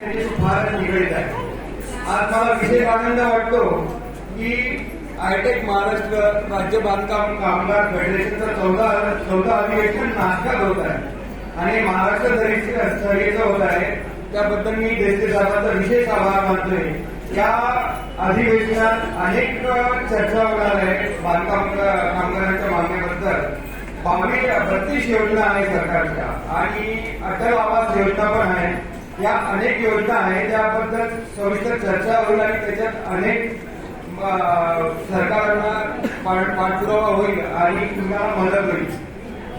त्याच्याशी आहे. आज मला विशेष आनंद वाटतो की आयटेक महाराष्ट्र राज्य बांधकाम कामगार फेडरेशनचा चौदा चौदा अधिवेशन नाशकात होत आहे. आणि महाराष्ट्र स्तरीय- होत आहे त्याबद्दल मी देशचे साहेबांचा विशेष आभार मानतोय. या अधिवेशनात अनेक चर्चा होणार आहे बांधकाम कामगारांच्या मागणीबद्दल. बावीस बत्तीस योजना आहे सरकारच्या. आणि अटल आवास योजना पण आहे या अनेक योजना आहेत त्याबद्दल सविस्तर चर्चा होईल आणि त्याच्यात अनेक सरकारांना पाठ- पाठपुरावा होईल आणि तुम्हाला मदत होईल.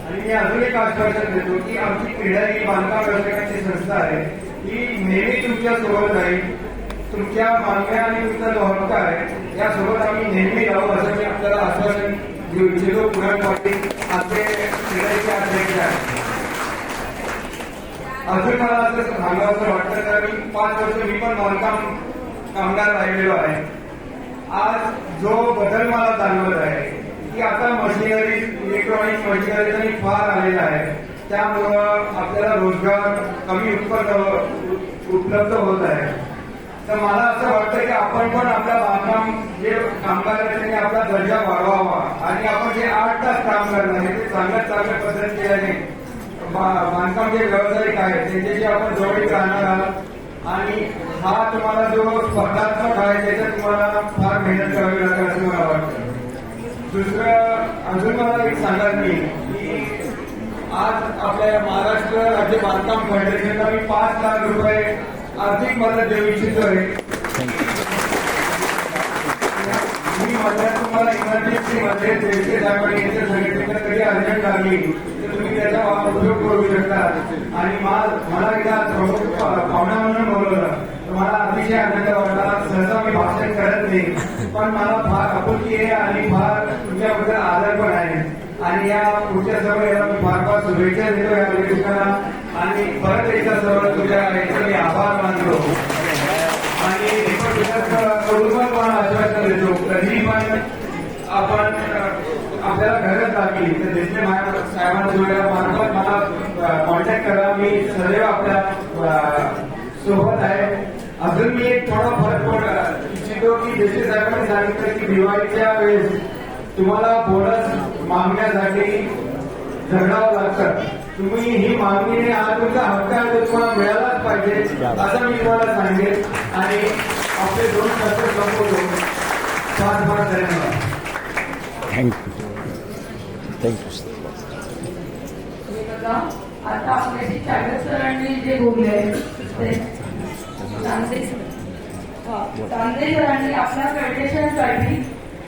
आणि मी अजून एक आश्वासन देतो की आमची क्रीडा ही बांधकाम व्यावसायिकांची संस्था आहे. ही नेहमी तुमच्यासोबत राहील तुमच्या मागण्या आणि तुमचा जो हक्क आहे. यासोबत आम्ही नेहमी राहू असं मी आपल्याला आश्वासन देऊ. इच्छितो पुरण पाटील आपले क्रीडाचे अध्यक्ष आहेत अजून मला असं सांगावं वाटतं कारण पाच वर्ष मी पण बांधकाम कामगार राहिलेलो आहे. आज जो बदल मला जाणवत आहे की आता मशिनरी इलेक्ट्रॉनिक मशिनरी फार आलेला आहे. त्यामुळं आपल्याला रोजगार कमी उत्पन्न हो, उपलब्ध होत आहे. तर मला असं वाटतं की आपण पण आपल्या बांधकाम जे कामगार आहेत त्यांनी आपला दर्जा वाढवावा. आणि आपण जे आठ तास काम करणार आहे ते चांगल्या चांगल्या पद्धतीने बांधकाम जे व्यावसायिक आहेत त्यांच्याशी आपण जवळीक राहणार आहात. आणि हा तुम्हाला जो स्पर्धात्मक आहे त्याच्यात तुम्हाला फार मेहनत करावी लागेल असं मला वाटतं. दुसरं अजून मला एक सांगाल मी की आज आपल्या महाराष्ट्र राज्य बांधकाम फाउंडेशनला मी पाच लाख रुपये आर्थिक मदत देऊ आहे मी माझ्या तुम्हाला इमर्जन्सी मध्ये देशे जागा यांच्या संघटनेला कधी अर्जंट लागली तर तुम्ही त्याचा वा- उपयोग करू शकता आणि मला एकदा पाहुणा म्हणून बोलवलं. तर मला अतिशय आनंद वाटला. सहसा मी भाषण करत नाही. पण मला फार आपुलकी आहे आणि फार तुमच्याबद्दल आदर पण आहे. आणि या पुढच्या सर्व मी फार फार शुभेच्छा देतो या अधिवेशनाला आणि परत एकदा सर्व तुझ्या याचा मी आभार मानतो. आणि कडून पण आश्वासन देतो. कधी पण आपण आपल्याला गरज लागली. तर देशले साहेबांच्या मार्फत मला कॉन्टॅक्ट करा. मी सदैव आपल्यासोबत आहे. अजून मी एक थोडा फरक पड इच्छितो की देशले साहेबांनी सांगितलं की दिवाळीच्या वेळेस तुम्हाला बोनस मागण्यासाठी झगडावं लागतं. तुम्ही ही मागणी हा तुमचा हक्क आहे तो तुम्हाला मिळालाच पाहिजे असं मी तुम्हाला सांगेन. आणि आपले दोन शब्द संपवतो. फार फार धन्यवाद. थँक्यू थँक्यू आता आपल्याशी चाळीस सरांनी जे बोलले चांदे सरांनी आपल्या फेडरेशनसाठी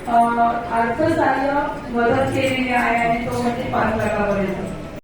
अर्थसहाय्य मदत केलेली आहे आणि तो म्हणजे पाच लाखापर्यंत